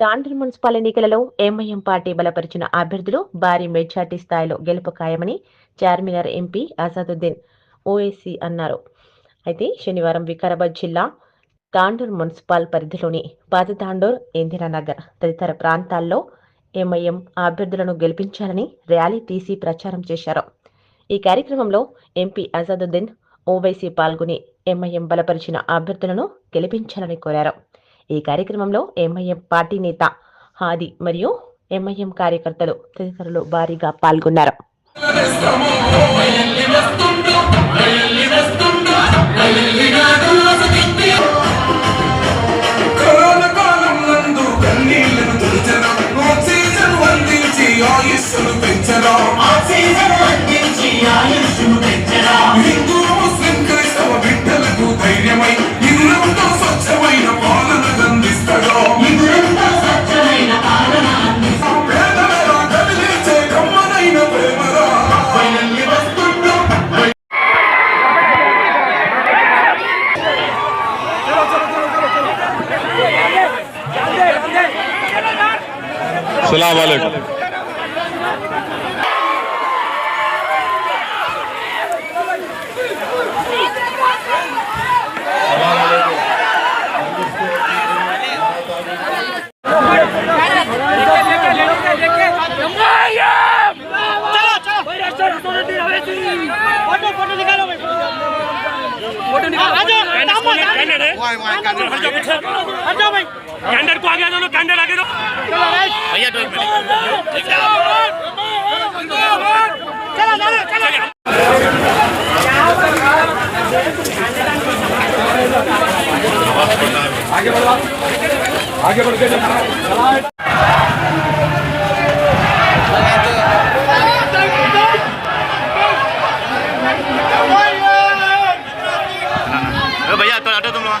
తాండ్రి municipal ఎన్నికలలో MIM party బలపరిచిన అభ్యర్థులు భారీ మెజార్టీ స్థాయిలో గెలుపు ఖాయమని చార్మినార్ ఎంపీ అసాదుద్దీన్ ఓఏసీ అన్నారు. అయితే శనివారం వికారాబాద్ జిల్లా తాండూర్ మున్సిపల్ పరిధిలోని పాతతాండూర్ ఇందిరానగర్ తదితర ప్రాంతాల్లో ఎంఐఎం అభ్యర్థులను గెలిపించాలని ర్యాలీ తీసి ప్రచారం చేశారు. ఈ కార్యక్రమంలో ఎంపీ అజాదుద్దీన్ ఓవైసీ పాల్గొని ఎంఐఎం బలపరిచిన అభ్యర్థులను గెలిపించాలని కోరారు. ఈ కార్యక్రమంలో ఎంఐఎం పార్టీ నేత హాది మరియు ఎంఐఎం కార్యకర్తలు తదితరులు భారీగా పాల్గొన్నారు. সালাম আলাইকুম Why, why, can't you? Hurry up, hurry up, hurry up, आगे बढ़ो। आगे बढ़ के भैया तो हटो तुम लोग